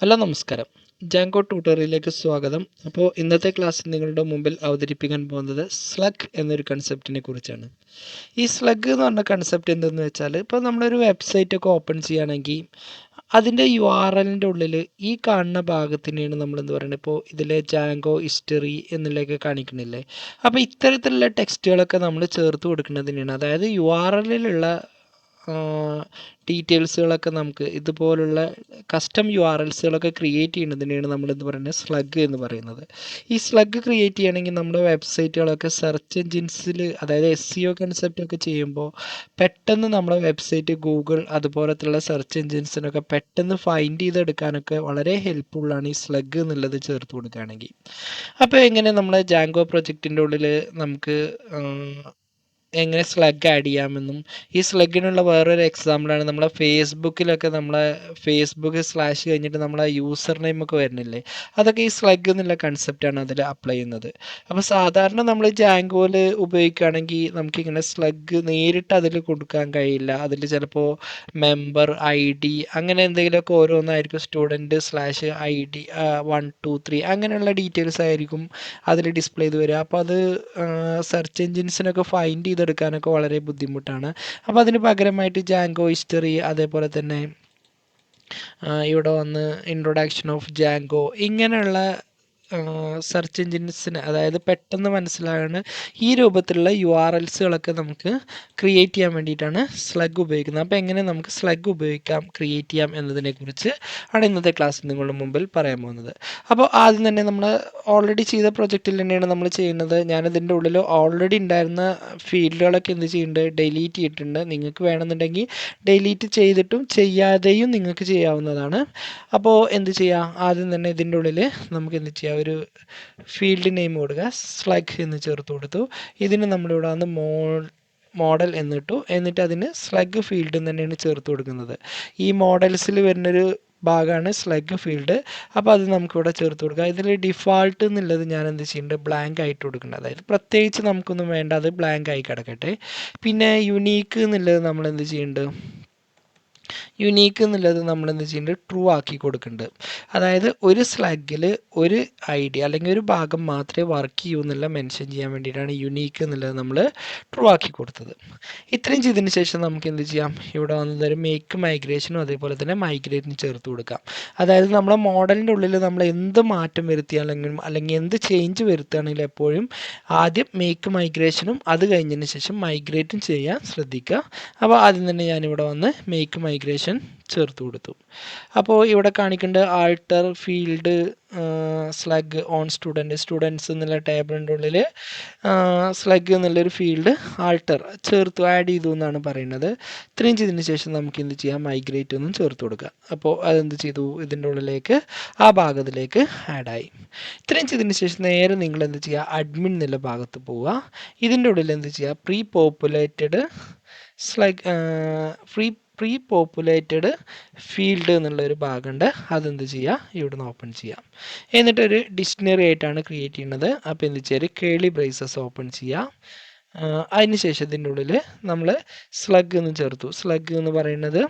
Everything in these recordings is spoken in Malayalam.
ഹലോ നമസ്കാരം. ജാങ്കോ ട്യൂട്ടോറിയലിലേക്ക് സ്വാഗതം. അപ്പോൾ ഇന്നത്തെ ക്ലാസ്സിൽ നിങ്ങളുടെ മുമ്പിൽ അവതരിപ്പിക്കാൻ പോകുന്നത് സ്ലഗ് എന്നൊരു കൺസെപ്റ്റിനെ കുറിച്ചാണ്. ഈ സ്ലഗ് എന്ന് പറഞ്ഞ കൺസെപ്റ്റ് എന്തെന്ന് വെച്ചാൽ ഇപ്പോൾ നമ്മളൊരു വെബ്സൈറ്റ് ഒക്കെ ഓപ്പൺ ചെയ്യുകയാണെങ്കിൽ അതിന്റെ യു ആർ എല്ലിന്റെ ഉള്ളിൽ ഈ കാണുന്ന ഭാഗത്തിനെയാണ് നമ്മൾ എന്ത് പറയുന്നത് ഇപ്പോൾ ഇതിൽ ജാങ്കോ ഹിസ്റ്ററി എന്നുള്ളതൊക്കെ കാണിക്കണില്ലേ? അപ്പോൾ ഇത്തരത്തിലുള്ള ടെക്സ്റ്റുകളൊക്കെ നമ്മൾ ചേർത്ത് കൊടുക്കുന്നതിനാണ് അതായത് യു ആർ എല്ലിലുള്ള ഡീറ്റെയിൽസുകളൊക്കെ നമുക്ക് ഇതുപോലുള്ള കസ്റ്റം യു ആർ എൽസുകളൊക്കെ ക്രിയേറ്റ് ചെയ്യുന്നതിനാണ് നമ്മൾ എന്ന് പറയുന്നത്. സ്ലഗ് എന്ന് പറയുന്നത് ഈ സ്ലഗ് ക്രിയേറ്റ് ചെയ്യണമെങ്കിൽ നമ്മുടെ വെബ്സൈറ്റുകളൊക്കെ സെർച്ച് എൻജിൻസിൽ അതായത് എസ് സി ഒ കൺസെപ്റ്റ് ഒക്കെ ചെയ്യുമ്പോൾ പെട്ടെന്ന് നമ്മുടെ വെബ്സൈറ്റ് ഗൂഗിൾ അതുപോലത്തുള്ള സെർച്ച് എൻജിൻസിനൊക്കെ പെട്ടെന്ന് ഫൈൻഡ് ചെയ്തെടുക്കാനൊക്കെ വളരെ ഹെൽപ്ഫുള്ളാണ് ഈ സ്ലഗ് എന്നുള്ളത് ചേർത്ത് കൊടുക്കുകയാണെങ്കിൽ. അപ്പോൾ എങ്ങനെ നമ്മുടെ ജാങ്കോ പ്രൊജക്റ്റിന്റെ ഉള്ളിൽ നമുക്ക് എങ്ങനെ സ്ലഗ് ആഡ് ചെയ്യാമെന്നും ഈ സ്ലഗിനുള്ള വേറൊരു എക്സാമ്പിളാണ് നമ്മളെ ഫേസ്ബുക്കിലൊക്കെ നമ്മളെ ഫേസ്ബുക്ക് സ്ലാഷ് കഴിഞ്ഞിട്ട് നമ്മളെ യൂസർ നെയിം ഒക്കെ വരുന്നില്ലേ? അതൊക്കെ ഈ സ്ലഗ് എന്നുള്ള കൺസെപ്റ്റാണ് അതിൽ അപ്ലൈ ചെയ്യുന്നത്. അപ്പോൾ സാധാരണ നമ്മൾ ജാങ്കോൽ ഉപയോഗിക്കുകയാണെങ്കിൽ നമുക്കിങ്ങനെ സ്ലഗ് നേരിട്ട് അതിൽ കൊടുക്കാൻ കഴിയില്ല. അതിൽ ചിലപ്പോൾ മെമ്പർ ഐ ഡി അങ്ങനെ എന്തെങ്കിലുമൊക്കെ ഓരോന്നായിരിക്കും student slash I D one two three അങ്ങനെയുള്ള ഡീറ്റെയിൽസ് ആയിരിക്കും അതിൽ ഡിസ്പ്ലേ ചെയ്ത് വരിക. അപ്പോൾ അത് സെർച്ച് എൻജിൻസിനൊക്കെ ഫൈൻഡ് ചെയ്ത് എടുക്കാനൊക്കെ വളരെ ബുദ്ധിമുട്ടാണ്. അപ്പോൾ അതിന് പകരമായിട്ട് ജാങ്കോ ഹിസ്റ്ററി അതേപോലെ തന്നെ ഇവിടെ വന്ന് ഇൻട്രൊഡക്ഷൻ ഓഫ് ജാങ്കോ ഇങ്ങനെയുള്ള സെർച്ച് എൻജിൻസിന് അതായത് പെട്ടെന്ന് മനസ്സിലാകാണ് ഈ രൂപത്തിലുള്ള യു ആർ എൽസുകളൊക്കെ നമുക്ക് ക്രിയേറ്റ് ചെയ്യാൻ വേണ്ടിയിട്ടാണ് സ്ലഗ് ഉപയോഗിക്കുന്നത്. അപ്പോൾ എങ്ങനെ നമുക്ക് സ്ലഗ് ഉപയോഗിക്കാം ക്രിയേറ്റ് ചെയ്യാം എന്നതിനെക്കുറിച്ച് ആണ് ഇന്നത്തെ ക്ലാസ് നിങ്ങളുടെ മുമ്പിൽ പറയാൻ പോകുന്നത്. അപ്പോൾ ആദ്യം തന്നെ നമ്മൾ ഓൾറെഡി ചെയ്ത പ്രൊജക്റ്റിൽ തന്നെയാണ് നമ്മൾ ചെയ്യുന്നത്. ഞാനതിന്റെ ഉള്ളിൽ ഓൾറെഡി ഉണ്ടായിരുന്ന ഫീൽഡുകളൊക്കെ എന്ത് ചെയ്യുന്നുണ്ട്? ഡെലീറ്റ് ചെയ്തിട്ടുണ്ട്. നിങ്ങൾക്ക് വേണമെന്നുണ്ടെങ്കിൽ ഡെലീറ്റ് ചെയ്തിട്ടും ചെയ്യാതെയും നിങ്ങൾക്ക് ചെയ്യാവുന്നതാണ്. അപ്പോൾ എന്ത് ചെയ്യാം? ആദ്യം തന്നെ ഇതിന്റെ ഉള്ളിൽ നമുക്ക് എന്ത് ചെയ്യാം? ഒരു ഫീൽഡ് നെയിം കൊടുക്കുക. സ്ലഗ് എന്ന് ചേർത്ത് കൊടുത്തു. ഇതിന് നമ്മളിവിടെ വന്ന് മോൾ മോഡൽ എന്നിട്ടു. എന്നിട്ട് അതിന് സ്ലഗ് ഫീൽഡ് തന്നെയാണ് ചേർത്ത് കൊടുക്കുന്നത്. ഈ മോഡൽസിൽ വരുന്നൊരു ഭാഗമാണ് സ്ലഗ് ഫീൽഡ് അപ്പോൾ അത് നമുക്കിവിടെ ചേർത്ത് കൊടുക്കുക ഇതിൽ ഡിഫാൾട്ട് എന്നുള്ളത് ഞാൻ എന്ത് ചെയ്യുന്നുണ്ട് ബ്ലാങ്ക് ആയിട്ട് കൊടുക്കേണ്ടത് അതായത് പ്രത്യേകിച്ച് നമുക്കൊന്നും വേണ്ട അത് ബ്ലാങ്ക് ആയി കിടക്കട്ടെ. പിന്നെ യുണീക്ക് എന്നുള്ളത് നമ്മൾ എന്ത് ചെയ്യുന്നുണ്ട് യുണീക്ക് എന്നുള്ളത് നമ്മൾ എന്ത് ചെയ്യുന്നുണ്ട് ട്രൂ ആക്കി കൊടുക്കുന്നുണ്ട് അതായത് ഒരു സ്ലഗിൽ ഒരു ഐ ഡി അല്ലെങ്കിൽ ഒരു ഭാഗം മാത്രമേ വർക്ക് ചെയ്യൂ എന്നുള്ള മെൻഷൻ ചെയ്യാൻ വേണ്ടിയിട്ടാണ് യുണീക്ക് എന്നുള്ളത് നമ്മൾ ട്രൂ ആക്കി കൊടുത്തത്. ഇത്രയും ചെയ്തതിന് ശേഷം നമുക്ക് എന്ത് ചെയ്യാം? ഇവിടെ വന്നൊരു മേക്ക് മൈഗ്രേഷനും അതേപോലെ തന്നെ മൈഗ്രേറ്റിന് ചേർത്ത് കൊടുക്കാം. അതായത് നമ്മുടെ മോഡലിന്റെ ഉള്ളിൽ നമ്മൾ എന്ത് മാറ്റം വരുത്തിയാണെങ്കിലും അല്ലെങ്കിൽ എന്ത് ചേഞ്ച് വരുത്തുകയാണെങ്കിലും എപ്പോഴും ആദ്യം മേക്ക് മൈഗ്രേഷനും അത് കഴിഞ്ഞതിന് ശേഷം മൈഗ്രേറ്റും ചെയ്യാൻ ശ്രദ്ധിക്കുക. അപ്പോൾ ആദ്യം തന്നെ ഞാനിവിടെ വന്ന് മേക്ക് മൈഗ്രേഷൻ ചേർത്ത് കൊടുത്തു. അപ്പോൾ ഇവിടെ കാണിക്കേണ്ട alter field slug on student students എന്നുള്ള ടേബിളിന്റെ ഉള്ളിൽ സ്ലഗ് എന്നുള്ളൊരു ഫീൽഡ് ആൾട്ടർ ചേർത്ത് ആഡ് ചെയ്തു എന്നാണ് പറയുന്നത്. ഇത്രയും ചെയ്തതിന് ശേഷം നമുക്ക് എന്ത് ചെയ്യാം? മൈഗ്രേറ്റ് ഒന്നും ചേർത്ത് കൊടുക്കുക അപ്പോൾ അതെന്ത് ചെയ്തു? ഇതിന്റെ ഉള്ളിലേക്ക് ആ ഭാഗത്തിലേക്ക് ആഡായി ഇത്രയും ചെയ്തതിന് ശേഷം നേരെ നിങ്ങൾ എന്ത് ചെയ്യുക? അഡ്മിൻ എന്നുള്ള ഭാഗത്ത് പോവുക. ഇതിന്റെ ഉള്ളിൽ എന്ത് ചെയ്യുക? Pre populated slug free pre populated field എന്നുള്ള ഒരു ഭാഗമുണ്ട്. അതെന്ത് ചെയ്യുക ഇവിടുന്ന് ഓപ്പൺ ചെയ്യാം. എന്നിട്ടൊരു ഡിക്ഷണറി ആയിട്ടാണ് ക്രിയേറ്റ് ചെയ്യുന്നത്. അപ്പോൾ എന്ത് ചെയ്യുക കേളി ബ്രേസസ് ഓപ്പൺ ചെയ്യുക അതിന് ശേഷം ഇതിന്റെ ഉള്ളിൽ നമ്മൾ സ്ലഗ് എന്ന് ചേർത്തു. സ്ലഗ് എന്ന് പറയുന്നത്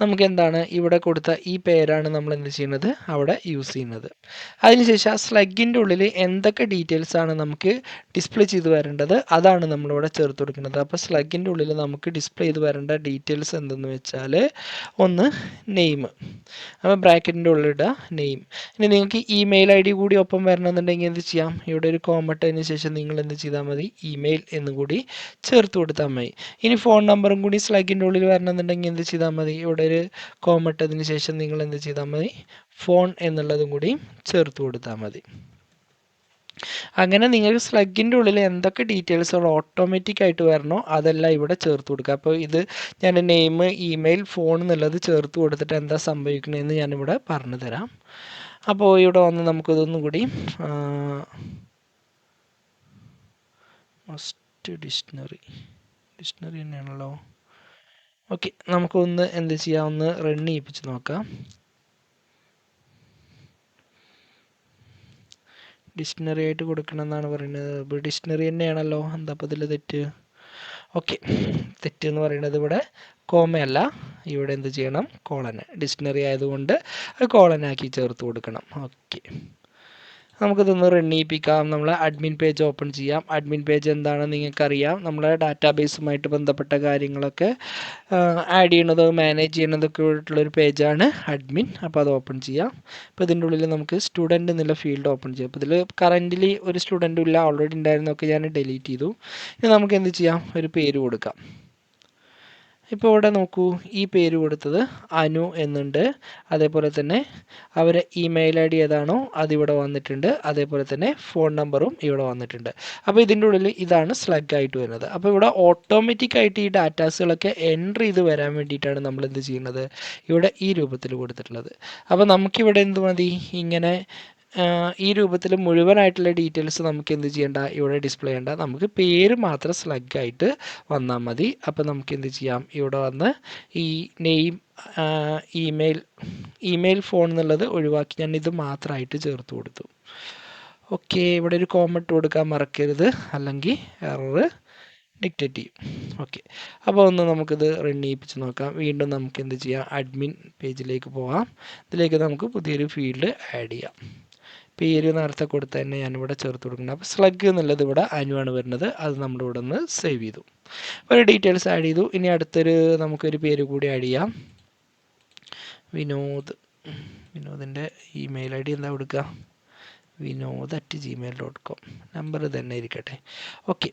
നമുക്ക് എന്താണ് ഇവിടെ കൊടുത്ത ഈ പേരാണ് നമ്മൾ എന്ത് ചെയ്യുന്നത്? അവിടെ യൂസ് ചെയ്യുന്നത്. അതിനുശേഷം ആ സ്ലഗിന്റെ ഉള്ളിൽ എന്തൊക്കെ ഡീറ്റെയിൽസ് ആണ് നമുക്ക് ഡിസ്പ്ലേ ചെയ്ത് വരേണ്ടത്? അതാണ് നമ്മളിവിടെ ചേർത്ത് കൊടുക്കുന്നത്. അപ്പോൾ സ്ലഗിന്റെ ഉള്ളിൽ നമുക്ക് ഡിസ്പ്ലേ ചെയ്ത് വരേണ്ട ഡീറ്റെയിൽസ് എന്തെന്ന് വെച്ചാൽ ഒന്ന് നെയിം അപ്പോൾ ബ്രാക്കറ്റിന്റെ ഉള്ളിലിടുക നെയിം ഇനി നിങ്ങൾക്ക് ഇമെയിൽ ഐ ഡി കൂടി ഒപ്പം വരണമെന്നുണ്ടെങ്കിൽ എന്ത് ചെയ്യാം? ഇവിടെ ഒരു കോമട്ടതിന് ശേഷം നിങ്ങൾ എന്ത് ചെയ്താൽ മതി? ഇമെയിൽ എന്ന് കൂടി ചേർത്ത് കൊടുത്താൽ മതി. ഇനി ഫോൺ നമ്പറും കൂടി സ്ലഗിന്റെ ഉള്ളിൽ വരണമെന്നുണ്ടെങ്കിൽ എന്ത് ചെയ്താൽ മതി? ഇവിടെ ഒരു കോമട്ടതിന് ശേഷം നിങ്ങൾ എന്ത് ചെയ്താൽ മതി? ഫോൺ എന്നുള്ളതും കൂടി ചേർത്ത് കൊടുത്താൽ മതി. അങ്ങനെ നിങ്ങൾക്ക് സ്ലഗിന്റെ ഉള്ളിൽ എന്തൊക്കെ ഡീറ്റെയിൽസ് ഓട്ടോമാറ്റിക് ആയിട്ട് വരണോ അതെല്ലാം ഇവിടെ ചേർത്ത് കൊടുക്കുക. അപ്പോൾ ഇത് ഞാൻ നെയിം ഇമെയിൽ ഫോൺ എന്നുള്ളത് ചേർത്ത് കൊടുത്തിട്ട് എന്താ സംഭവിക്കണമെന്ന് ഞാനിവിടെ പറഞ്ഞു തരാം. അപ്പോൾ ഇവിടെ വന്ന് നമുക്കിതൊന്നും കൂടി മസ്റ്റ് ഡിക്ഷണറി ഡിക്ഷണറി തന്നെയാണല്ലോ. ഓക്കെ നമുക്കൊന്ന് എന്ത് ചെയ്യാം? ഒന്ന് റൺ ചെയ്യിപ്പിച്ച് നോക്കാം. ഡിക്ഷണറി ആയിട്ട് കൊടുക്കണം എന്നാണ് പറയുന്നത്. ഇപ്പോൾ ഡിക്ഷണറി തന്നെയാണല്ലോ. എന്താ അപ്പോൾ ഇതിൽ തെറ്റ്? ഓക്കെ തെറ്റ് എന്ന് പറയുന്നത് ഇവിടെ കോമയല്ല. ഇവിടെ എന്ത് ചെയ്യണം? കോളന്. ഡിക്ഷണറി ആയതുകൊണ്ട് അത് കോളനാക്കി ചേർത്ത് കൊടുക്കണം. ഓക്കെ നമുക്കിതൊന്ന് റൺ ചെയ്യിപ്പിക്കാം. നമ്മൾ അഡ്മിൻ പേജ് ഓപ്പൺ ചെയ്യാം. അഡ്മിൻ പേജ് എന്താണെന്ന് നിങ്ങൾക്കറിയാം. നമ്മളെ ഡാറ്റാബേസുമായിട്ട് ബന്ധപ്പെട്ട കാര്യങ്ങളൊക്കെ ആഡ് ചെയ്യണത് മാനേജ് ചെയ്യണതൊക്കെ ആയിട്ടുള്ളൊരു പേജാണ് അഡ്മിൻ അപ്പോൾ അത് ഓപ്പൺ ചെയ്യാം. അപ്പോൾ ഇതിന്റെ ഉള്ളിൽ നമുക്ക് സ്റ്റുഡന്റ് എന്നുള്ള ഫീൽഡ് ഓപ്പൺ ചെയ്യാം. അപ്പോൾ ഇതിൽ കറന്റ്ലി ഒരു സ്റ്റുഡന്റും ഇല്ല ഓൾറെഡി ഉണ്ടായിരുന്നൊക്കെ ഞാൻ ഡിലീറ്റ് ചെയ്തു. ഇനി നമുക്ക് എന്ത് ചെയ്യാം? ഒരു പേര് കൊടുക്കാം. ഇപ്പോൾ ഇവിടെ നോക്കൂ ഈ പേര് കൊടുത്തത് അനു എന്നുണ്ട്. അതേപോലെ തന്നെ അവരെ ഇമെയിൽ ഐ ഡി ഏതാണോ അതിവിടെ വന്നിട്ടുണ്ട്. അതേപോലെ തന്നെ ഫോൺ നമ്പറും ഇവിടെ വന്നിട്ടുണ്ട്. അപ്പോൾ ഇതിന്റെ ഉള്ളിൽ ഇതാണ് സ്ലഗ് ആയിട്ട് വരുന്നത്. അപ്പോൾ ഇവിടെ ഓട്ടോമാറ്റിക് ആയിട്ട് ഈ ഡാറ്റാസുകളൊക്കെ എൻട്രി ചെയ്ത് വരാൻ വേണ്ടിയിട്ടാണ് നമ്മൾ എന്ത് ചെയ്യുന്നത്? ഇവിടെ ഈ രൂപത്തിൽ കൊടുത്തിട്ടുള്ളത്. അപ്പോൾ നമുക്കിവിടെ എന്ത് മതി? ഇങ്ങനെ ഈ രൂപത്തിൽ മുഴുവനായിട്ടുള്ള ഡീറ്റെയിൽസ് നമുക്ക് എന്ത് ചെയ്യേണ്ട? ഇവിടെ ഡിസ്പ്ലേ ചെയ്യേണ്ട. നമുക്ക് പേര് മാത്രം സ്ലഗ് ആയിട്ട് വന്നാൽ മതി. അപ്പോൾ നമുക്ക് എന്ത് ചെയ്യാം? ഇവിടെ വന്ന് ഈ നെയിം ഇമെയിൽ ഇമെയിൽ ഫോൺ എന്നുള്ളത് ഒഴിവാക്കി ഞാൻ ഇത് മാത്രമായിട്ട് ചേർത്ത് കൊടുത്തു. ഓക്കെ ഇവിടെ ഒരു കോമെന്റ് കൊടുക്കാൻ മറക്കരുത്. അല്ലെങ്കിൽ എറർ ഡിക്റ്റേറ്റ് ചെയ്യും. ഓക്കെ അപ്പോൾ ഒന്ന് നമുക്കിത് റൺ ചെയ്യിപ്പിച്ച് നോക്കാം. വീണ്ടും നമുക്ക് എന്ത് ചെയ്യാം? അഡ്മിൻ പേജിലേക്ക് പോകാം ഇതിലേക്ക് നമുക്ക് പുതിയൊരു ഫീൽഡ് ആഡ് ചെയ്യാം. പേര് നേരത്തെ കൊടുത്ത് തന്നെ ഞാനിവിടെ ചേർത്ത് കൊടുക്കുന്നത് അപ്പോൾ സ്ലഗ് എന്നുള്ളത് ഇവിടെ അനുവാണ് വരുന്നത്. അത് നമ്മളിവിടെ നിന്ന് സേവ് ചെയ്തു. ഒരു ഡീറ്റെയിൽസ് ആഡ് ചെയ്തു. ഇനി അടുത്തൊരു നമുക്കൊരു പേര് കൂടി ആഡ് ചെയ്യാം. വിനോദ്. വിനോദിന്റെ ഇമെയിൽ ഐ ഡി എന്താ കൊടുക്കുക? Vinod at Gmail dot com number തന്നെ ഇരിക്കട്ടെ. ഓക്കെ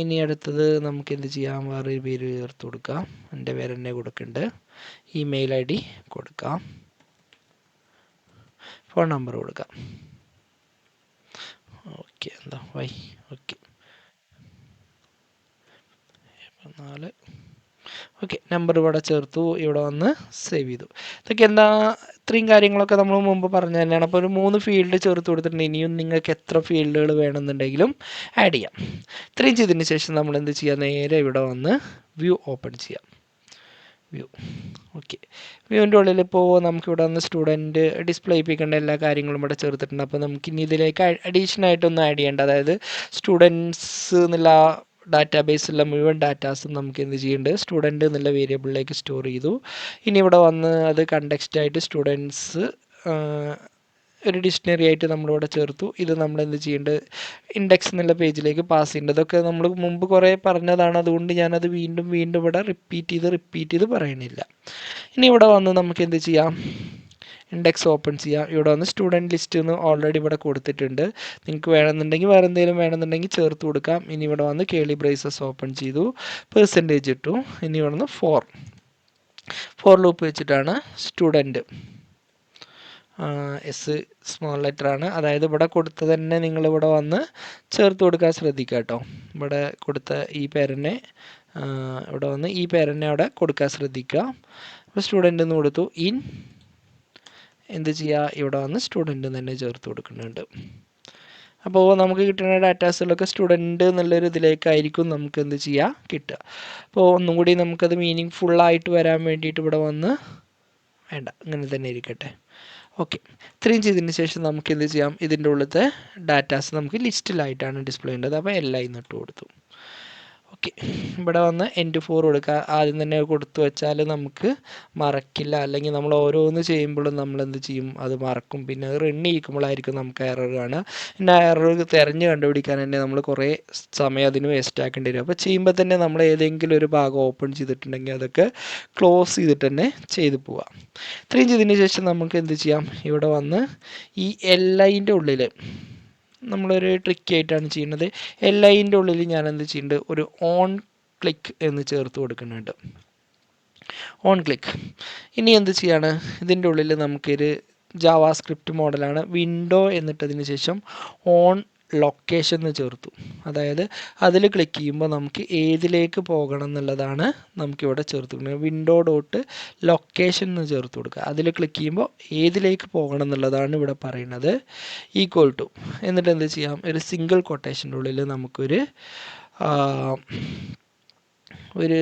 ഇനി അടുത്തത് നമുക്ക് എന്ത് ചെയ്യാം? വേറൊരു പേര് ചേർത്ത് കൊടുക്കാം. എന്റെ പേര് തന്നെ കൊടുക്കുന്നുണ്ട്. ഇമെയിൽ ഐ ഡി കൊടുക്കാം. ഫോൺ നമ്പർ കൊടുക്കാം. ഓക്കെ എന്താ? Why okay. നാല്. ഓക്കെ നമ്പർ ഇവിടെ ചേർത്തു ഇവിടെ വന്ന് സേവ് ചെയ്തു. ഇതൊക്കെ എന്താ ഇത്രയും കാര്യങ്ങളൊക്കെ നമ്മൾ മുമ്പ് പറഞ്ഞു തന്നെയാണ്. അപ്പോൾ ഒരു മൂന്ന് ഫീൽഡ് ചേർത്ത് കൊടുത്തിട്ടുണ്ട്. ഇനിയും നിങ്ങൾക്ക് എത്ര ഫീൽഡുകൾ വേണമെന്നുണ്ടെങ്കിലും ആഡ് ചെയ്യാം. ഇത്രയും ചെയ്തതിന് ശേഷം നമ്മൾ എന്ത് ചെയ്യുക നേരെ ഇവിടെ വന്ന് വ്യൂ ഓപ്പൺ ചെയ്യാം. വ്യൂ. ഓക്കെ വ്യൂവിന്റെ ഉള്ളിൽ ഇപ്പോൾ നമുക്കിവിടെ വന്ന് സ്റ്റുഡന്റ് ഡിസ്പ്ലേ ചെയ്യിപ്പിക്കേണ്ട എല്ലാ കാര്യങ്ങളും ഇവിടെ ചേർത്തിട്ടുണ്ട്. അപ്പോൾ നമുക്ക് ഇനി ഇതിലേക്ക് അഡീഷണൽ ആയിട്ടൊന്ന് ആഡ് ചെയ്യേണ്ട. അതായത് സ്റ്റുഡൻസ് എന്നുള്ള ഡാറ്റാബേസിലുള്ള മുഴുവൻ ഡാറ്റാസും നമുക്ക് എന്ത് ചെയ്യേണ്ടത് സ്റ്റുഡന്റ് എന്നുള്ള വേരിയബിളിലേക്ക് സ്റ്റോർ ചെയ്തു. ഇനി ഇവിടെ വന്ന് അത് കണ്ടക്സ്റ്റ് ആയിട്ട് സ്റ്റുഡൻസ് ഒരു ഡിക്ഷണറി ആയിട്ട് നമ്മളിവിടെ ചേർത്തു. ഇത് നമ്മൾ എന്ത് ചെയ്യേണ്ടത് ഇൻഡെക്സ് എന്നുള്ള പേജിലേക്ക് പാസ് ചെയ്യേണ്ടത് ഇതൊക്കെ നമ്മൾ മുമ്പ് കുറേ പറഞ്ഞതാണ്. അതുകൊണ്ട് ഞാനത് വീണ്ടും വീണ്ടും ഇവിടെ റിപ്പീറ്റ് ചെയ്ത് റിപ്പീറ്റ് ചെയ്ത് പറയണില്ല. ഇനി ഇവിടെ വന്ന് നമുക്ക് എന്ത് ചെയ്യാം? ഇൻഡെക്സ് ഓപ്പൺ ചെയ്യാം. ഇവിടെ വന്ന് സ്റ്റുഡന്റ് ലിസ്റ്റ് എന്ന് ഓൾറെഡി ഇവിടെ കൊടുത്തിട്ടുണ്ട്. നിങ്ങൾക്ക് വേണമെന്നുണ്ടെങ്കിൽ വേറെ എന്തെങ്കിലും വേണമെന്നുണ്ടെങ്കിൽ ചേർത്ത് കൊടുക്കാം. ഇനി ഇവിടെ വന്ന് കേളി ബ്രേസസ് ഓപ്പൺ ചെയ്തു. പെർസെന്റേജ് ഇട്ടു. ഇനി ഇവിടെ നിന്ന് ഫോർ ഫോർ ലൂപ്പ് വെച്ചിട്ടാണ് സ്റ്റുഡന്റ് എസ് സ്മോൾ ലെറ്റർ ആണ്. അതായത് ഇവിടെ കൊടുത്ത തന്നെ നിങ്ങൾ ഇവിടെ വന്ന് ചേർത്ത് കൊടുക്കാൻ ശ്രദ്ധിക്കുക കേട്ടോ. ഇവിടെ കൊടുത്ത ഈ പേരനെ ഇവിടെ വന്ന് ഈ പേരനെ അവിടെ കൊടുക്കാൻ ശ്രദ്ധിക്കുക. അപ്പോൾ സ്റ്റുഡന്റ് എന്ന് കൊടുത്തു. ഇൻ എന്ത് ചെയ്യുക ഇവിടെ വന്ന് സ്റ്റുഡന്റ് തന്നെ ചേർത്ത് കൊടുക്കുന്നുണ്ട്. അപ്പോൾ നമുക്ക് കിട്ടുന്ന ഡാറ്റാസുകളൊക്കെ സ്റ്റുഡന്റ് എന്നുള്ളൊരു ഇതിലേക്കായിരിക്കും നമുക്ക് എന്ത് ചെയ്യുക കിട്ടുക. അപ്പോൾ ഒന്നും കൂടി നമുക്കത് മീനിങ് ഫുള്ളായിട്ട് വരാൻ വേണ്ടിയിട്ട് ഇവിടെ വന്ന് വേണ്ട. അങ്ങനെ തന്നെ ഇരിക്കട്ടെ. ഓക്കെ ഇത്രയും ചെയ്തതിന് ശേഷം നമുക്ക് എന്ത് ചെയ്യാം? ഇതിന്റെ ഉള്ളത്തെ ഡാറ്റാസ് നമുക്ക് ലിസ്റ്റിലായിട്ടാണ് ഡിസ്പ്ലേ ചെയ്യേണ്ടത് അപ്പോൾ എല്ലാം ഇന്നിട്ട് കൊടുത്തു. ഓക്കെ. ഇവിടെ വന്ന് എൻഡ് ഫോർ കൊടുക്കുക ആദ്യം തന്നെ കൊടുത്തു വെച്ചാൽ നമുക്ക് മറക്കില്ല. അല്ലെങ്കിൽ നമ്മൾ ഓരോന്ന് ചെയ്യുമ്പോഴും നമ്മൾ എന്ത് ചെയ്യും? അത് മറക്കും. പിന്നെ അത് റൺ ചെയ്യിക്കുമ്പോഴായിരിക്കും നമുക്ക് എറർ കാണുക. പിന്നെ എറർ തിരഞ്ഞ് കണ്ടുപിടിക്കാൻ തന്നെ നമ്മൾ കുറേ സമയം അതിന് വേസ്റ്റ് ആക്കേണ്ടി വരും. അപ്പോൾ ചെയ്യുമ്പോൾ തന്നെ നമ്മൾ ഏതെങ്കിലും ഒരു ഭാഗം ഓപ്പൺ ചെയ്തിട്ടുണ്ടെങ്കിൽ അതൊക്കെ ക്ലോസ് ചെയ്തിട്ട് തന്നെ ചെയ്തു പോവാം ഇത്രയും ചെയ്തതിന് ശേഷം നമുക്ക് എന്ത് ചെയ്യാം? ഇവിടെ വന്ന് ഈ എൽ ഐന്റെ ഉള്ളിൽ നമ്മളൊരു ട്രിക്കി ആയിട്ടാണ് ചെയ്യുന്നത്. ഐന്റെ ഉള്ളിൽ ഞാൻ എന്ത് ചെയ്യുന്നുണ്ട്? ഒരു ഓൺ ക്ലിക്ക് എന്ന് ചേർത്ത് കൊടുക്കുന്നുണ്ട്. ഓൺ ക്ലിക്ക് ഇനി എന്ത് ചെയ്യാണ്? ഇതിന്റെ ഉള്ളിൽ നമുക്കൊരു ജാവാ സ്ക്രിപ്റ്റ് മോഡലാണ് വിൻഡോ എന്നിട്ടതിന് ശേഷം ഓൺ ലൊക്കേഷൻ എന്ന് ചേർത്തു. അതായത് അതിൽ ക്ലിക്ക് ചെയ്യുമ്പോൾ നമുക്ക് ഏതിലേക്ക് പോകണം എന്നുള്ളതാണ് നമുക്കിവിടെ ചേർത്ത് കൊടുക്കുന്നത്. വിൻഡോ ഡോട്ട് ലൊക്കേഷൻ എന്ന് ചേർത്ത് കൊടുക്കുക. അതിൽ ക്ലിക്ക് ചെയ്യുമ്പോൾ ഏതിലേക്ക് പോകണം എന്നുള്ളതാണ് ഇവിടെ പറയുന്നത്. ഈക്വൽ ടു എന്നിട്ട് എന്ത് ചെയ്യാം? ഒരു സിംഗിൾ കൊട്ടേഷന്റെ ഉള്ളിൽ നമുക്കൊരു ഒരു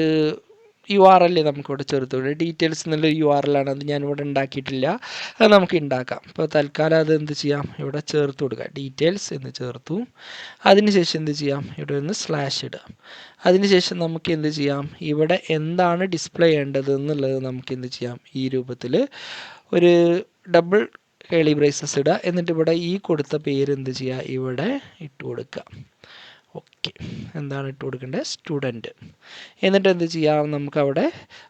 യു ആർ എൽ നമുക്കിവിടെ വിടാം ഡീറ്റെയിൽസ് എന്നുള്ള യു ആർ ആണ് അത് ഞാനിവിടെ ഉണ്ടാക്കിയിട്ടില്ല. അത് നമുക്ക് ഉണ്ടാക്കാം അപ്പോൾ തൽക്കാലം അത് എന്ത് ചെയ്യാം? ഇവിടെ ചേർത്ത് കൊടുക്കുക. ഡീറ്റെയിൽസ് എന്ന് ചേർത്തു. അതിനുശേഷം എന്ത് ചെയ്യാം? ഇവിടെ ഒന്ന് സ്ലാഷ് ഇടാം അതിനുശേഷം നമുക്ക് എന്ത് ചെയ്യാം? ഇവിടെ എന്താണ് ഡിസ്പ്ലേ ചെയ്യേണ്ടത് എന്നുള്ളത് നമുക്ക് എന്ത് ചെയ്യാം? ഈ രൂപത്തിൽ ഒരു ഡബിൾ കേളി ബ്രേസസ് ഇടുക. എന്നിട്ട് ഇവിടെ ഈ കൊടുത്ത പേര് എന്ത് ചെയ്യുക? ഇവിടെ ഇട്ട് കൊടുക്കുക. ഓക്കെ എന്താണ് ഇട്ട് കൊടുക്കേണ്ടത് സ്റ്റുഡന്റ് എന്നിട്ട് എന്ത് ചെയ്യാം? നമുക്ക് അവിടെ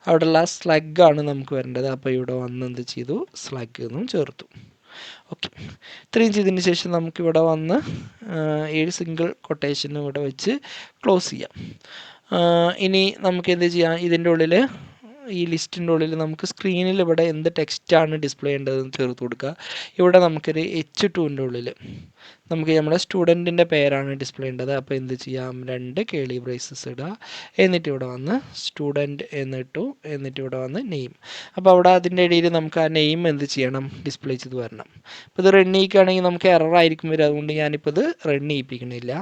അവിടെയുള്ള സ്ലഗ്ഗാണ് നമുക്ക് വരേണ്ടത്. അപ്പോൾ ഇവിടെ വന്ന് എന്ത് ചെയ്തു? സ്ലഗ് എന്നും ചേർത്തു. ഓക്കെ ഇത്രയും ചെയ്തതിന് ശേഷം നമുക്കിവിടെ വന്ന് ഏഴ് സിംഗിൾ കൊട്ടേഷനും ഇവിടെ വെച്ച് ക്ലോസ് ചെയ്യാം. ഇനി നമുക്ക് എന്ത് ചെയ്യാം? ഇതിന്റെ ഉള്ളിൽ ഈ ലിസ്റ്റിന്റെ ഉള്ളിൽ നമുക്ക് സ്ക്രീനിൽ ഇവിടെ എന്ത് ടെക്സ്റ്റാണ് ഡിസ്പ്ലേ ചെയ്യേണ്ടതെന്ന് ചേർത്ത് കൊടുക്കുക. ഇവിടെ നമുക്കൊരു എച്ച് ടുവിന്റെ ഉള്ളിൽ നമുക്ക് നമ്മുടെ സ്റ്റുഡന്റിന്റെ പേരാണ് ഡിസ്പ്ലേ ചെയ്യേണ്ടത്. അപ്പോൾ എന്ത് ചെയ്യാം? രണ്ട് കേളി ബ്രേസസ് ഇടുക എന്നിട്ട് ഇവിടെ വന്ന് സ്റ്റുഡന്റ് എന്നിട്ടു എന്നിട്ട് ഇവിടെ വന്ന് നെയിം അപ്പോൾ അവിടെ അതിന്റെ ഇടയിൽ നമുക്ക് ആ നെയിം എന്ത് ചെയ്യണം? ഡിസ്പ്ലേ ചെയ്ത് വരണം. അപ്പോൾ ഇത് റൺ ചെയ്യിക്കുകയാണെങ്കിൽ നമുക്ക് എറർ ആയിരിക്കും വരും അതുകൊണ്ട് ഞാനിപ്പോൾ ഇത് റൺ ചെയ്യിപ്പിക്കണില്ല.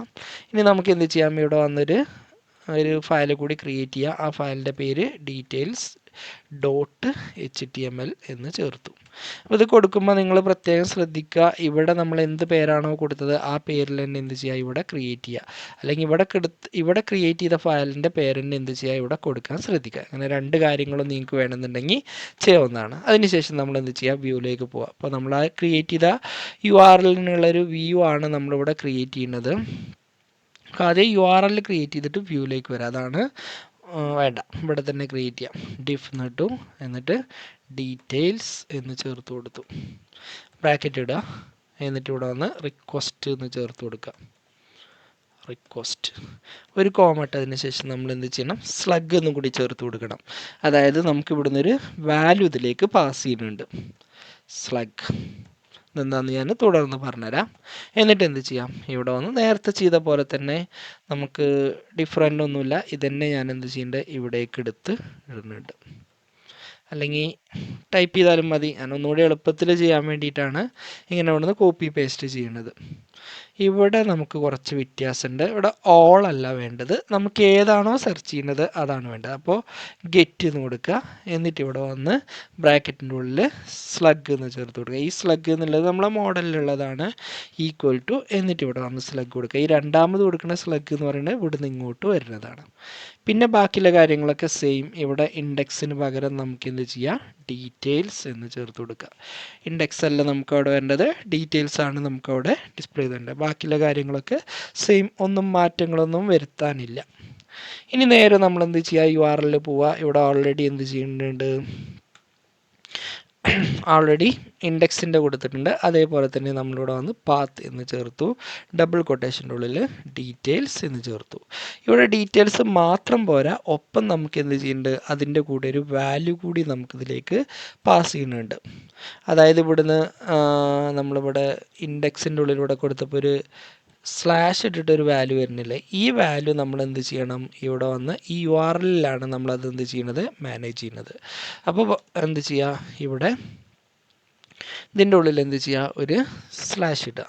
ഇനി നമുക്ക് എന്ത് ചെയ്യാം? ഇവിടെ വന്നൊരു ഒരു ഫയൽ കൂടി ക്രിയേറ്റ് ചെയ്യുക ആ ഫയലിന്റെ പേര് details dot H T M L എന്ന് ചേർത്തു. അപ്പോൾ ഇത് കൊടുക്കുമ്പോൾ നിങ്ങൾ പ്രത്യേകം ശ്രദ്ധിക്കുക. ഇവിടെ നമ്മൾ എന്ത് പേരാണോ കൊടുത്തത് ആ പേരിൽ തന്നെ എന്ത് ചെയ്യുക? ഇവിടെ ക്രിയേറ്റ് ചെയ്യുക. അല്ലെങ്കിൽ ഇവിടെ ഇവിടെ ക്രിയേറ്റ് ചെയ്ത ഫയലിന്റെ പേര് എന്ത് ചെയ്യുക? ഇവിടെ കൊടുക്കാൻ ശ്രദ്ധിക്കുക. അങ്ങനെ രണ്ട് കാര്യങ്ങളും നിങ്ങൾക്ക് വേണമെന്നുണ്ടെങ്കിൽ ചെയ്യാവുന്നതാണ്. അതിനുശേഷം നമ്മൾ എന്ത് ചെയ്യുക? വ്യൂവിലേക്ക് പോവുക. അപ്പോൾ നമ്മൾ ആ ക്രിയേറ്റ് ചെയ്ത യു ആർ എല്ലിനുള്ളൊരു വ്യൂ ആണ് നമ്മളിവിടെ ക്രിയേറ്റ് ചെയ്യുന്നത്. ആദ്യം യു ആർ എൽ ക്രിയേറ്റ് ചെയ്തിട്ട് വ്യൂയിലേക്ക് വരാം. അതാണ് വേണ്ട. ഇവിടെ തന്നെ ക്രിയേറ്റ് ചെയ്യാം. ഡിഫ് എന്നിട്ടു എന്നിട്ട് ഡീറ്റെയിൽസ് എന്ന് ചേർത്ത് കൊടുത്തു. ബ്രാക്കറ്റ് ഇടുക. എന്നിട്ട് ഇവിടെ വന്ന് റിക്വസ്റ്റ് എന്ന് ചേർത്ത് കൊടുക്കുക. റിക്വസ്റ്റ് ഒരു കോമ ഇട്ടതിന് ശേഷം നമ്മൾ എന്ത് ചെയ്യണം? സ്ലഗ് എന്നും കൂടി ചേർത്ത് കൊടുക്കണം. അതായത് നമുക്ക് ഇവിടുന്ന് ഒരു വാല്യൂ ഇതിലേക്ക് പാസ് ചെയ്യുന്നുണ്ട്. സ്ലഗ് എന്താണെന്ന് ഞാൻ തുടർന്ന് പറഞ്ഞുതരാം. എന്നിട്ട് എന്ത് ചെയ്യാം? ഇവിടെ വന്ന് നേരത്തെ ചെയ്ത പോലെ തന്നെ നമുക്ക് ഡിഫറന്റ് ഒന്നുമില്ല. ഇതന്നെ ഞാൻ എന്ത് ചെയ്യുന്നുണ്ട് ഇവിടേക്ക് എടുത്ത് ഇടുന്നുണ്ട്. അല്ലെങ്കിൽ ടൈപ്പ് ചെയ്താലും മതി. ഞാൻ ഒന്നുകൂടി എളുപ്പത്തിൽ ചെയ്യാൻ വേണ്ടിയിട്ടാണ് ഇങ്ങനെ ഇവിടുന്ന് കോപ്പി പേസ്റ്റ് ചെയ്യുന്നത് ഇവിടെ നമുക്ക് കുറച്ച് വ്യത്യാസമുണ്ട്. ഇവിടെ ഓൾ അല്ല വേണ്ടത്. നമുക്ക് ഏതാണോ സെർച്ച് ചെയ്യുന്നത് അതാണ് വേണ്ടത്. അപ്പോൾ ഗെറ്റ് എന്ന് കൊടുക്കുക. എന്നിട്ട് ഇവിടെ വന്ന് ബ്രാക്കറ്റിന്റെ ഉള്ളിൽ സ്ലഗ് എന്ന് ചേർത്ത് കൊടുക്കുക. ഈ സ്ലഗ് എന്നുള്ളത് നമ്മളെ മോഡലിലുള്ളതാണ് ഈക്വൽ ടു എന്നിട്ട് ഇവിടെ വന്ന് സ്ലഗ് കൊടുക്കുക. ഈ രണ്ടാമത് കൊടുക്കുന്ന സ്ലഗ് എന്ന് പറയുന്നത് ഇവിടുന്ന് ഇങ്ങോട്ട് വരുന്നതാണ്. പിന്നെ ബാക്കിയുള്ള കാര്യങ്ങളൊക്കെ സെയിം ഇവിടെ ഇൻഡെക്സിന് പകരം നമുക്ക് എന്ത് ചെയ്യാം? ഡീറ്റെയിൽസ് എന്ന് ചേർത്ത് കൊടുക്കുക. ഇൻഡെക്സ് അല്ല നമുക്ക് അവിടെ വേണ്ടത്. ഡീറ്റെയിൽസ് ആണ് നമുക്ക് അവിടെ ഡിസ്പ്ലേ ചെയ്തേണ്ടത് ബാക്കിയുള്ള കാര്യങ്ങളൊക്കെ സെയിം ഒന്നും മാറ്റങ്ങളൊന്നും വരുത്താനില്ല. ഇനി നേരെ നമ്മൾ എന്ത് ചെയ്യുക? യു ആർ എല്ലിൽ പോവുക. ഇവിടെ ഓൾറെഡി എന്ത് ചെയ്യുന്നുണ്ട് ഓൾറെഡി ഇൻഡെക്സിന്റെ കൊടുത്തിട്ടുണ്ട്. അതേപോലെ തന്നെ നമ്മളിവിടെ വന്ന് പാത്ത് എന്ന് ചേർത്തു. ഡബിൾ കൊട്ടേഷന്റെ ഉള്ളിൽ ഡീറ്റെയിൽസ് എന്ന് ചേർത്തു. ഇവിടെ ഡീറ്റെയിൽസ് മാത്രം പോരാ. ഒപ്പം നമുക്ക് എന്ത് ചെയ്യുന്നുണ്ട് അതിന്റെ കൂടെ ഒരു വാല്യൂ കൂടി നമുക്കിതിലേക്ക് പാസ് ചെയ്യുന്നുണ്ട്. അതായത് ഇവിടുന്ന് നമ്മളിവിടെ ഇൻഡെക്സിന്റെ ഉള്ളിലൂടെ കൊടുത്തപ്പോൾ ഒരു സ്ലാഷ് ഇട്ടിട്ട് ഒരു വാല്യൂ വരുന്നില്ല. ഈ വാല്യൂ നമ്മൾ എന്ത് ചെയ്യണം? ഇവിടെ വന്ന് ഈ യു ആർ എല്ലിലാണ് നമ്മളത് എന്ത് ചെയ്യണത്? മാനേജ് ചെയ്യുന്നത് അപ്പോൾ എന്ത് ചെയ്യുക ഇവിടെ ഇതിന്റെ ഉള്ളിൽ എന്ത് ചെയ്യുക ഒരു സ്ലാഷ് ഇടുക.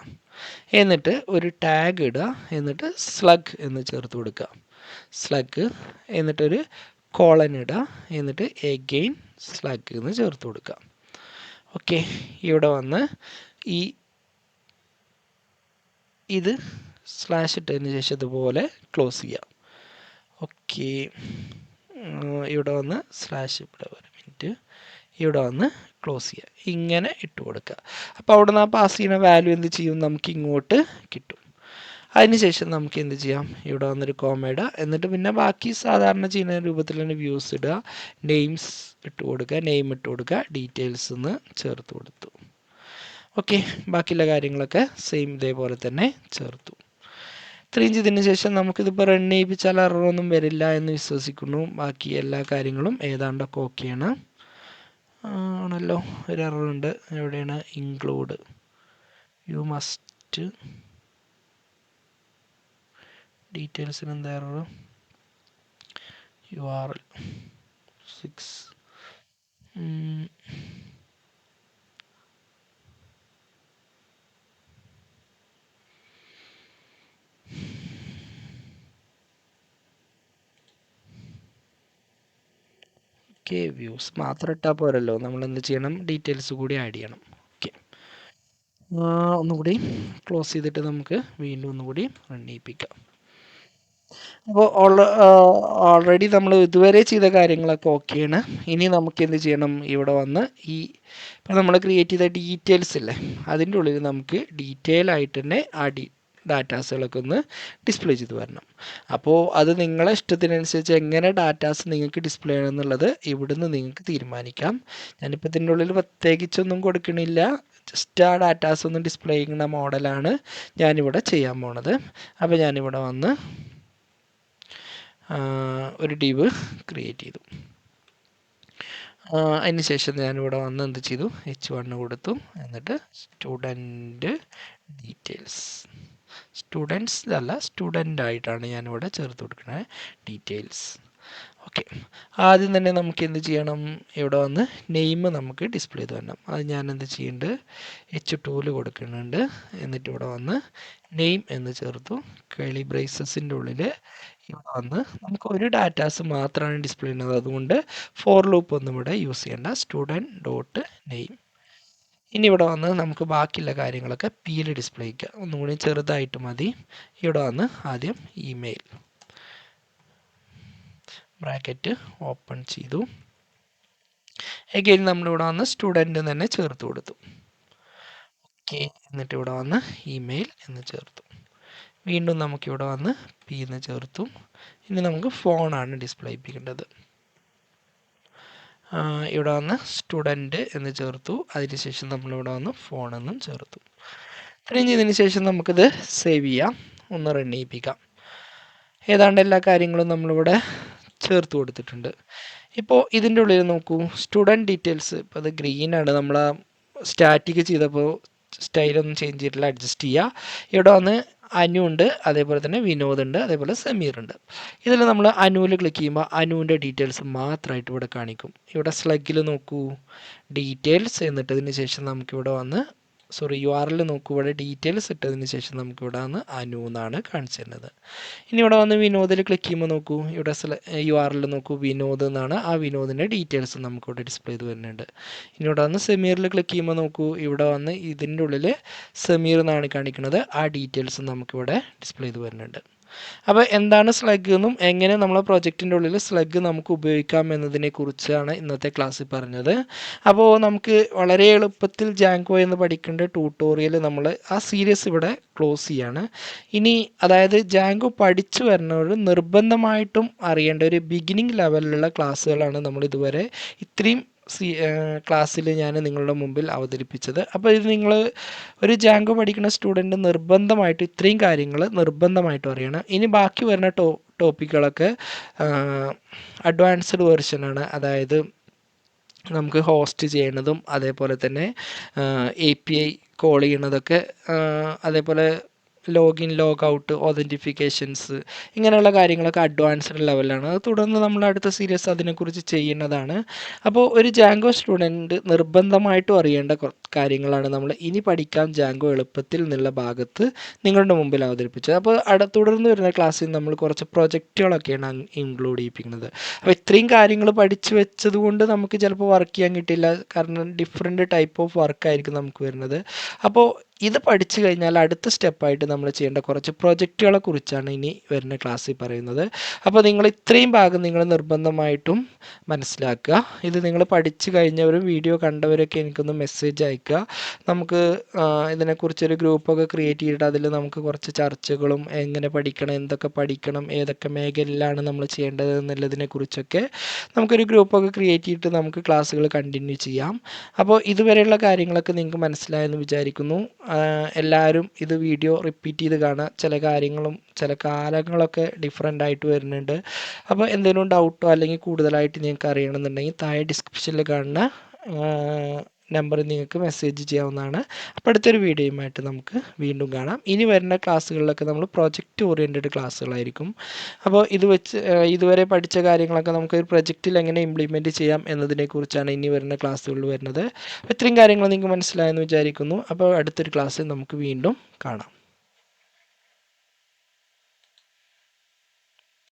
എന്നിട്ട് ഒരു ടാഗ് ഇടുക. എന്നിട്ട് സ്ലഗ് എന്ന് ചേർത്ത് കൊടുക്കുക. സ്ലഗ് എന്നിട്ടൊരു കോളൻ ഇടുക. എന്നിട്ട് എഗെയിൻ സ്ലഗ് എന്ന് ചേർത്ത് കൊടുക്കുക. ഓക്കെ ഇവിടെ വന്ന് ഈ ഇത് സ്ലാഷ് ഇട്ടതിന് ശേഷം ഇതുപോലെ ക്ലോസ് ചെയ്യാം. ഓക്കെ ഇവിടെ വന്ന് സ്ലാഷ് ഇവിടെ ഒരു മിനിറ്റ്. ഇവിടെ വന്ന് ക്ലോസ് ചെയ്യുക ഇങ്ങനെ ഇട്ട് കൊടുക്കുക. അപ്പോൾ അവിടെ നിന്ന് ആ പാസ് ചെയ്യുന്ന വാല്യൂ എന്ത് ചെയ്യും? നമുക്ക് ഇങ്ങോട്ട് കിട്ടും. അതിനുശേഷം നമുക്ക് എന്ത് ചെയ്യാം? ഇവിടെ വന്നൊരു കോമ ഇടുക. എന്നിട്ട് പിന്നെ ബാക്കി സാധാരണ ചെയ്യുന്ന രൂപത്തിൽ തന്നെ വ്യൂസ് ഇടുക. നെയിംസ് ഇട്ട് കൊടുക്കുക. നെയിം ഇട്ട് കൊടുക്കുക. ഡീറ്റെയിൽസ് എന്ന് ചേർത്ത് കൊടുത്തു. ഓക്കെ ബാക്കിയുള്ള കാര്യങ്ങളൊക്കെ സെയിം ഇതേപോലെ തന്നെ ചേർത്തു. ഇത്രയും ചെയ്തതിന് ശേഷം നമുക്കിതിപ്പോൾ റൺ ചെയ്യിപ്പിച്ചാൽ എററൊന്നും വരില്ല എന്ന് വിശ്വസിക്കുന്നു. ബാക്കി എല്ലാ കാര്യങ്ങളും ഏതാണ്ടൊക്കെ ഓക്കെയാണ് ആണല്ലോ ഒരു എററുണ്ട് എവിടെയാണ്? ഇൻക്ലൂഡ് യു മസ്റ്റ് ഡീറ്റെയിൽസിന് എന്താ error you are six okay views മാത്രം ഇട്ടാൽ പോരല്ലോ. നമ്മൾ എന്ത് ചെയ്യണം? ഡീറ്റെയിൽസ് കൂടി ആഡ് ചെയ്യണം. ഓക്കെ ഒന്നുകൂടി ക്ലോസ് ചെയ്തിട്ട് നമുക്ക് വീണ്ടും ഒന്നുകൂടി റൺ ചെയ്യിപ്പിക്കാം. അപ്പോൾ ഓൾറെഡി നമ്മൾ ഇതുവരെ ചെയ്ത കാര്യങ്ങളൊക്കെ ഓക്കെയാണ് ഇനി നമുക്ക് എന്ത് ചെയ്യണം? ഇവിടെ വന്ന് ഈ ഇപ്പോൾ നമ്മൾ ക്രിയേറ്റ് ചെയ്ത ഡീറ്റെയിൽസ് ഇല്ലേ? അതിന്റെ ഉള്ളിൽ നമുക്ക് ഡീറ്റെയിൽ ആയിട്ട് തന്നെ ആ ഡി ഡാറ്റാസുകളൊക്കെ ഒന്ന് ഡിസ്പ്ലേ ചെയ്ത് വരണം. അപ്പോൾ അത് നിങ്ങളെ ഇഷ്ടത്തിനനുസരിച്ച് എങ്ങനെ ഡാറ്റാസ് നിങ്ങൾക്ക് ഡിസ്പ്ലേ ചെയ്യണം എന്നുള്ളത് ഇവിടുന്ന് നിങ്ങൾക്ക് തീരുമാനിക്കാം. ഞാനിപ്പോൾ ഇതിന്റെ ഉള്ളിൽ പ്രത്യേകിച്ചൊന്നും കൊടുക്കണില്ല. ജസ്റ്റ് ആ ഡാറ്റാസ് ഒന്ന് ഡിസ്പ്ലേ ചെയ്യുന്ന മോഡലാണ് ഞാനിവിടെ ചെയ്യാൻ പോണത്. അപ്പോൾ ഞാനിവിടെ വന്ന് ഒരു ഡീവ് ക്രിയേറ്റ് ചെയ്തു. അതിന് ശേഷം ഞാനിവിടെ വന്ന് എന്ത് ചെയ്തു? എച്ച് വണ്ണ് കൊടുത്തു. എന്നിട്ട് സ്റ്റുഡന്റ് ഡീറ്റെയിൽസ് സ്റ്റുഡൻസ് അല്ല സ്റ്റുഡന്റ് ആയിട്ടാണ് ഞാനിവിടെ ചേർത്ത് കൊടുക്കുന്നത് ഡീറ്റെയിൽസ് ഓക്കെ ആദ്യം തന്നെ നമുക്ക് എന്ത് ചെയ്യണം? ഇവിടെ വന്ന് നെയിം നമുക്ക് ഡിസ്പ്ലേ ചെയ്ത് വരണം. അത് ഞാൻ എന്ത് ചെയ്യുന്നുണ്ട് എച്ച് ടൂൽ കൊടുക്കുന്നുണ്ട്. എന്നിട്ട് ഇവിടെ വന്ന് നെയിം എന്ന് ചേർത്തു. കേളി ബ്രേസസിന്റെ ഉള്ളിൽ ഇവിടെ വന്ന് നമുക്ക് ഒരു ഡാറ്റാസ് മാത്രമാണ് ഡിസ്പ്ലേ ചെയ്യുന്നത്. അതുകൊണ്ട് ഫോർ ലൂപ്പ് ഒന്നും ഇവിടെ യൂസ് ചെയ്യേണ്ട. സ്റ്റുഡന്റ് ഡോട്ട് നെയിം ഇനി ഇവിടെ വന്ന് നമുക്ക് ബാക്കിയുള്ള കാര്യങ്ങളൊക്കെ പിയിൽ ഡിസ്പ്ലേ ചെയ്യുക ഒന്നുകൂടി ചെറുതായിട്ട് മതി. ഇവിടെ വന്ന് ആദ്യം ഇമെയിൽ ബ്രാക്കറ്റ് ഓപ്പൺ ചെയ്തു. എഗെയിൻ നമ്മളിവിടെ വന്ന് സ്റ്റുഡന്റ് തന്നെ ചേർത്ത് കൊടുത്തു. ഓക്കെ എന്നിട്ട് ഇവിടെ വന്ന് ഇമെയിൽ എന്ന് ചേർത്തു. വീണ്ടും നമുക്കിവിടെ വന്ന് പി എന്ന് ചേർത്തു. ഇനി നമുക്ക് ഫോണാണ് ഡിസ്പ്ലേ ചെയ്യിപ്പിക്കേണ്ടത് ഇവിടെ വന്ന് സ്റ്റുഡന്റ് എന്ന് ചേർത്തു. അതിനുശേഷം നമ്മളിവിടെ വന്ന് ഫോൺ എന്നും ചേർത്തു. ഇത്രയും ചെയ്തതിന് ശേഷം നമുക്കിത് സേവ് ചെയ്യാം. ഒന്ന് റൺ ചെയ്യിപ്പിക്കാം. ഏതാണ്ട് എല്ലാ കാര്യങ്ങളും നമ്മളിവിടെ ചേർത്ത് കൊടുത്തിട്ടുണ്ട്. ഇപ്പോൾ ഇതിന്റെ ഉള്ളിൽ നോക്കൂ. സ്റ്റുഡന്റ് ഡീറ്റെയിൽസ് ഇപ്പോൾ അത് ഗ്രീനാണ് നമ്മൾ സ്റ്റാറ്റിക് ചെയ്തപ്പോൾ സ്റ്റൈലൊന്നും ചേഞ്ച് ചെയ്തിട്ടില്ല. അഡ്ജസ്റ്റ് ചെയ്യുക ഇവിടെ വന്ന് അനു ഉണ്ട് അതേപോലെ തന്നെ വിനോദ് ഉണ്ട് അതേപോലെ സമീർ ഉണ്ട്. ഇതിൽ നമ്മൾ അനുവിൽ ക്ലിക്ക് ചെയ്യുമ്പോൾ അനുവിന്റെ ഡീറ്റെയിൽസ് മാത്രമായിട്ട് ഇവിടെ കാണിക്കും. ഇവിടെ സ്ലഗിൽ നോക്കൂ. ഡീറ്റെയിൽസ് എന്നിട്ടതിന് ശേഷം നമുക്കിവിടെ വന്ന് സോറി യു ആറിൽ നോക്കൂ ഇവിടെ ഡീറ്റെയിൽസ് ഇട്ടതിന് ശേഷം നമുക്ക് ഇവിടെ വന്ന് അനു എന്നാണ് കാണിച്ചു തരുന്നത്. ഇനി ഇവിടെ വന്ന് വിനോദിൽ ക്ലിക്ക് ചെയ്യുമ്പോൾ നോക്കൂ ഇവിടെ യു ആറിൽ നോക്കൂ വിനോദ് എന്നാണ് ആ വിനോദിന്റെ ഡീറ്റെയിൽസ് നമുക്കിവിടെ ഡിസ്പ്ലേ ചെയ്ത് വരുന്നുണ്ട്. ഇനി ഇവിടെ വന്ന് സെമീറിൽ ക്ലിക്ക് ചെയ്യുമ്പോൾ നോക്കൂ ഇവിടെ വന്ന് ഇതിന്റെ ഉള്ളിൽ സെമീർ എന്നാണ് കാണിക്കുന്നത് ആ ഡീറ്റെയിൽസ് നമുക്കിവിടെ ഡിസ്പ്ലേ ചെയ്ത് വരുന്നുണ്ട്. അപ്പോൾ എന്താണ് സ്ലഗ് എന്നും എങ്ങനെ നമ്മളെ പ്രൊജക്റ്റിന്റെ ഉള്ളിൽ സ്ലഗ് നമുക്ക് ഉപയോഗിക്കാം എന്നതിനെ കുറിച്ചാണ് ഇന്നത്തെ ക്ലാസ്സിൽ പറഞ്ഞത്. അപ്പോൾ നമുക്ക് വളരെ എളുപ്പത്തിൽ ജാങ്കോ എന്ന് പഠിക്കേണ്ട ട്യൂട്ടോറിയൽ നമ്മൾ ആ സീരീസ് ഇവിടെ ക്ലോസ് ചെയ്യാണ്. ഇനി അതായത് ജാങ്കോ പഠിച്ചു വരുന്നവർ നിർബന്ധമായിട്ടും അറിയേണ്ട ഒരു ബിഗിനിങ് ലെവലിലുള്ള ക്ലാസ്സുകളാണ് നമ്മൾ ഇതുവരെ ഇത്രയും സി ക്ലാസ്സിൽ ഞാൻ നിങ്ങളുടെ മുമ്പിൽ അവതരിപ്പിച്ചത്. അപ്പോൾ ഇത് നിങ്ങൾ ഒരു ജാങ്കോ പഠിക്കുന്ന സ്റ്റുഡന്റ് നിർബന്ധമായിട്ട് ഇത്രയും കാര്യങ്ങൾ നിർബന്ധമായിട്ടും അറിയണം ഇനി ബാക്കി വരുന്ന ടോ ടോപ്പിക്കുകളൊക്കെ അഡ്വാൻസ്ഡ് വേർഷനാണ്. അതായത് നമുക്ക് ഹോസ്റ്റ് ചെയ്യണതും അതേപോലെ തന്നെ എ പി ഐ കോൾ ചെയ്യണതൊക്കെ അതേപോലെ ലോഗിൻ ലോഗ് ഔട്ട് ഒതന്റിഫിക്കേഷൻസ് ഇങ്ങനെയുള്ള കാര്യങ്ങളൊക്കെ അഡ്വാൻസ്ഡ് ലെവലാണ് അത് തുടർന്ന് നമ്മൾ അടുത്ത സീരീസ് അതിനെക്കുറിച്ച് ചെയ്യുന്നതാണ്. അപ്പോൾ ഒരു ജാങ്കോ സ്റ്റുഡന്റ് നിർബന്ധമായിട്ടും അറിയേണ്ട കാര്യങ്ങളാണ് നമ്മൾ ഇനി പഠിക്കാൻ ജാങ്കോ എളുപ്പത്തിൽ നിന്നുള്ള ഭാഗത്ത് നിങ്ങളുടെ മുമ്പിൽ അവതരിപ്പിച്ചത്. അപ്പോൾ അട തുടർന്ന് വരുന്ന ക്ലാസ്സിൽ നമ്മൾ കുറച്ച് പ്രൊജക്റ്റുകളൊക്കെയാണ് ഇൻക്ലൂഡ് ചെയ്യിപ്പിക്കുന്നത്. അപ്പോൾ ഇത്രയും കാര്യങ്ങൾ പഠിച്ചു വെച്ചത് കൊണ്ട് നമുക്ക് ചിലപ്പോൾ വർക്ക് ചെയ്യാൻ കിട്ടില്ല. കാരണം ഡിഫറെന്റ് ടൈപ്പ് ഓഫ് വർക്കായിരിക്കും നമുക്ക് വരുന്നത്. അപ്പോൾ ഇത് പഠിച്ചു കഴിഞ്ഞാൽ അടുത്ത സ്റ്റെപ്പായിട്ട് നമ്മൾ ചെയ്യേണ്ട കുറച്ച് പ്രൊജക്റ്റുകളെ കുറിച്ചാണ് ഇനി വരുന്ന ക്ലാസ്സിൽ പറയുന്നത്. അപ്പോൾ നിങ്ങൾ ഇത്രയും ഭാഗം നിങ്ങൾ നിർബന്ധമായിട്ടും മനസ്സിലാക്കുക. ഇത് നിങ്ങൾ പഠിച്ചു കഴിഞ്ഞവരും വീഡിയോ കണ്ടവരൊക്കെ എനിക്കൊന്ന് മെസ്സേജ് അയക്കുക. നമുക്ക് ഇതിനെക്കുറിച്ചൊരു ഗ്രൂപ്പൊക്കെ ക്രിയേറ്റ് ചെയ്തിട്ട് അതിൽ നമുക്ക് കുറച്ച് ചർച്ചകളും എങ്ങനെ പഠിക്കണം എന്തൊക്കെ പഠിക്കണം ഏതൊക്കെ മേഖലയിലാണ് നമ്മൾ ചെയ്യേണ്ടത് എന്നുള്ളതിനെക്കുറിച്ചൊക്കെ നമുക്കൊരു ഗ്രൂപ്പൊക്കെ ക്രിയേറ്റ് ചെയ്തിട്ട് നമുക്ക് ക്ലാസ്സുകൾ കണ്ടിന്യൂ ചെയ്യാം. അപ്പോൾ ഇതുവരെയുള്ള കാര്യങ്ങളൊക്കെ നിങ്ങൾക്ക് മനസ്സിലായെന്ന് വിചാരിക്കുന്നു. എല്ലാവരും ഇത് വീഡിയോ റിപ്പീറ്റ് ചെയ്ത് കാണുക. ചില കാര്യങ്ങളും ചില കാലങ്ങളൊക്കെ ഡിഫറെന്റ് ആയിട്ട് വരുന്നുണ്ട്. അപ്പോൾ എന്തെങ്കിലും ഡൗട്ടോ അല്ലെങ്കിൽ കൂടുതലായിട്ട് നിങ്ങൾക്ക് അറിയണമെന്നുണ്ടെങ്കിൽ താഴെ ഡിസ്ക്രിപ്ഷനിൽ കാണുന്ന നമ്പറിൽ നിങ്ങൾക്ക് മെസ്സേജ് ചെയ്യാവുന്നതാണ്. അപ്പോൾ അടുത്തൊരു വീഡിയോയുമായിട്ട് നമുക്ക് വീണ്ടും കാണാം. ഇനി വരുന്ന ക്ലാസ്സുകളിലൊക്കെ നമ്മൾ പ്രൊജക്റ്റ് ഓറിയന്റഡ് ക്ലാസ്സുകളായിരിക്കും. അപ്പോൾ ഇത് വെച്ച് ഇതുവരെ പഠിച്ച കാര്യങ്ങളൊക്കെ നമുക്ക് ഒരു പ്രൊജക്റ്റിൽ എങ്ങനെ ഇംപ്ലിമെന്റ് ചെയ്യാം എന്നതിനെക്കുറിച്ചാണ് ഇനി വരുന്ന ക്ലാസ്സുകളിൽ വരുന്നത്. അപ്പോൾ ഇത്രയും കാര്യങ്ങൾ നിങ്ങൾക്ക് മനസ്സിലായെന്ന് വിചാരിക്കുന്നു. അപ്പോൾ അടുത്തൊരു ക്ലാസ്സിൽ നമുക്ക് വീണ്ടും കാണാം.